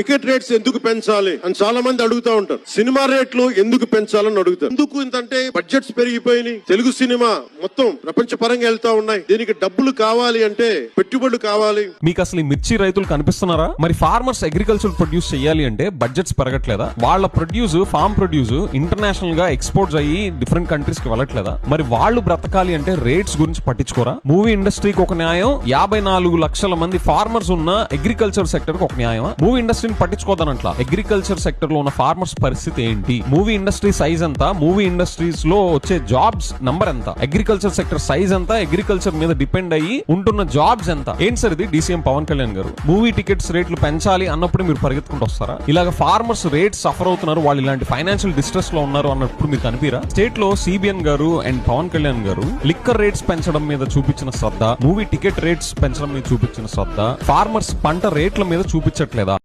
Ticket rates ఎందుకు పెంచాలి అని చాలా మంది అడుగుతా ఉంటారు. సినిమా రేట్లు ఎందుకు పెంచాలని అడుగుతారు. ఎందుకు ఇంతంటే బడ్జెట్స్ పెరిగిపోయినాయి. తెలుగు సినిమా మొత్తం ప్రపంచ పరంగా వెళ్తా ఉన్నాయి. దీనికి డబ్బులు కావాలి అంటే పెట్టుబడులు కావాలి. మీకు అసలు మిర్చి రైతులు కనిపిస్తున్నారా? మరి ఫార్మర్స్ అగ్రికల్చర్ ప్రొడ్యూస్ చేయాలి అంటే బడ్జెట్స్ పెరగట్లేదా? వాళ్ళ ప్రొడ్యూస్ ఫార్మ్ ప్రొడ్యూస్ ఇంటర్నేషనల్గా ఎక్స్పోర్ట్స్ అయ్యి డిఫరెంట్ కంట్రీస్కి వెళ్ళట్లేదా? మరి వాళ్ళు బ్రతకాలి అంటే రేట్స్ గురించి పట్టించుకోరా? మూవీ ఇండస్ట్రీకి ఒక న్యాయం యాభై నాలుగు లక్షల మంది ఫార్మర్స్ ఉన్న అగ్రికల్చర్ సెక్టర్కి ఒక న్యాయం మూవీ ఇండస్ట్రీ ఇండస్ట్రీని పట్టించుకోదనట్లా? అగ్రికల్చర్ సెక్టర్లో ఉన్న ఫార్మర్స్ పరిస్థితి ఏంటి? మూవీ ఇండస్ట్రీ సైజ్ ఎంత? మూవీ ఇండస్ట్రీస్లో వచ్చే జాబ్స్ నంబర్ ఎంత? అగ్రికల్చర్ సెక్టర్ సైజ్ ఎంత? అగ్రికల్చర్ మీద డిపెండ్ అయ్యి ఉంటున్న జాబ్స్ ఎంత? ఏంటి సార్ ఇది? డీసీఎం పవన్ కళ్యాణ్ గారు. మూవీ టికెట్స్ రేట్లు పెంచాలి అన్నప్పుడు మీరు పరిగెత్తుకుంటూ వస్తారా? ఇలాగ ఫార్మర్స్ రేట్స్ సఫర్ అవుతున్నారు వాళ్ళు ఇలాంటి ఫైనాన్షియల్ డిస్ట్రెస్లో ఉన్నారు అన్నప్పుడు మీరు కనిపిరా స్టేట్లో సిబిఎన్ గారు అండ్ పవన్ కళ్యాణ్ గారు లిక్కర్ రేట్స్ పెంచడం మీద చూపించిన శ్రద్ధ మూవీ టికెట్ రేట్స్ పెంచడం మీద చూపించిన శ్రద్ధ ఫార్మర్స్ పంట రేట్ల మీద చూపించట్లేదా?